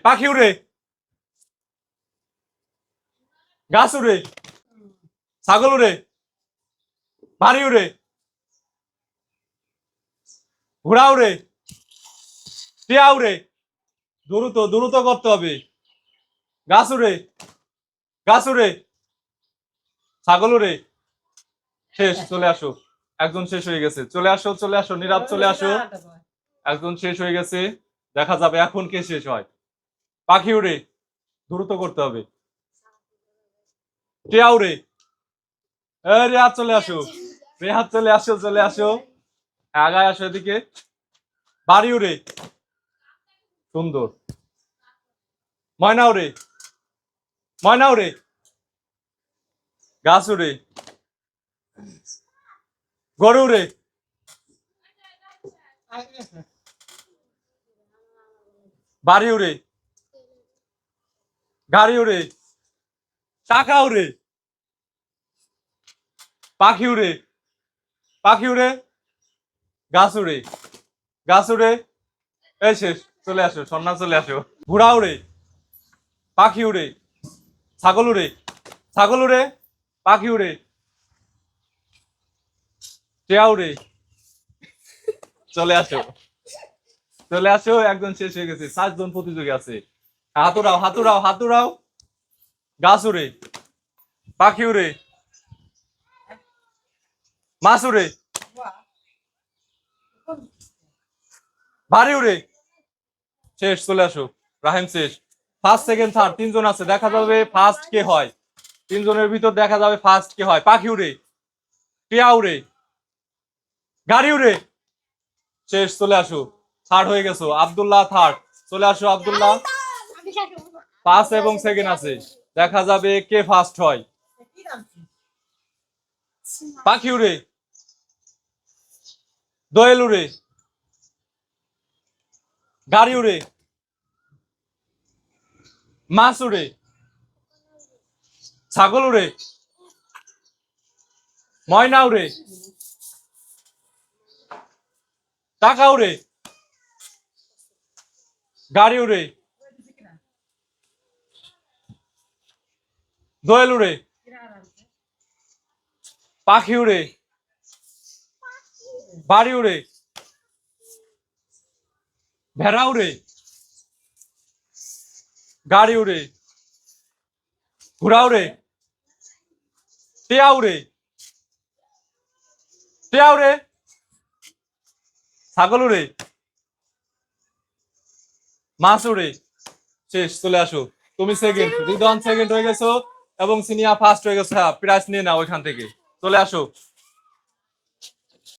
পাখি উড়ে। গাছ উড়ে। ছাগল উড়ে। বাড়ি উড়ে। ঘোড়া উড়ে। টিয়া উড়ে। দ্রুত দ্রুত করতে হবে। গাছ উড়ে। গাছ উড়ে। ছাগল উড়ে। শেষ, চলে আসো। একজন শেষ হয়ে গেছে। চলে আসো চলে আসো। নীরব, চলে আসো। একজন শেষ হয়ে গেছে। দেখা যাবে এখন কে শেষ হয়। পাখি উড়ে দ্রুত করতে হবে। টিয়া উড়ে এ, রেহাত চলে আসো। রেহাত চলে আসো চলে আসো। আগায় আসো এদিকে। বাড়ি উড়ে। সুন্দর। ময়না উড়ে ময়না উড়ে গাছ উড়ে। গরু উড়ে। বাড়ি উড়ে। গাড়ি উড়ে, টাকা উড়ে, পাখি উড়ে পাখি উড়ে, গাছ উড়ে গাছ উড়ে, এই শেষ, চলে আসো সন্না চলে আসো। ঘোড়া উড়ে, পাখি উড়ে, ছাগল উড়ে ছাগল উড়ে, পাখি উড়ে, টিয়া উড়ে। চলে আসো চলে আসো, একজন শেষ হয়ে গেছে, সাতজন প্রতিযোগী আছে। হাতুড়াও হাতুড়াও হাতুরাও। গাছ উড়ে পাখি উড়ে মাছ উড়ে বাড়ি উড়ে শেষ, চলে আসো। রাহিম, শেষ। ফার্স্ট সেকেন্ড থার্ড তিনজন আছে, দেখা যাবে ফার্স্ট কে হয়। তিনজনের ভিতর দেখা যাবে ফার্স্ট কে হয়। পাখি উড়ে টিয়া উড়ে গাড়ি উড়ে শেষ, চলে আসো। থার্ড হয়ে গেছো। আব্দুল্লাহ থার্ড চলে আসো, আব্দুল্লাহ। ফার্স্ট এবং সেকেন্ড আছে। দেখা যাবে কে ফার্স্ট হয়। পাখি উড়ে। দোয়েল উড়ে। গাড়ি উড়ে। মাছ উড়ে। ছাগল উড়ে। ময়না উড়ে। টাকা উড়ে। গাড়ি উড়ে। দোয়েল উড়ে পাখি উড়ে বাড়ি উড়ে ভেড়া উড়ে গাড়ি উড়ে ঘোড়া উড়ে টিয়া উড়ে টিয়া উড়ে ছাগল উড়ে মাছ উড়ে শেষ চলে আসো। তুমি সেকেন্ড রিদন সেকেন্ড হয়ে গেছো। এবং সিনিয়া ফার্স্ট হয়ে গেছে হ্যাঁ প্রাইজ নিয়ে নাও ওইখান থেকে। চলে আসো।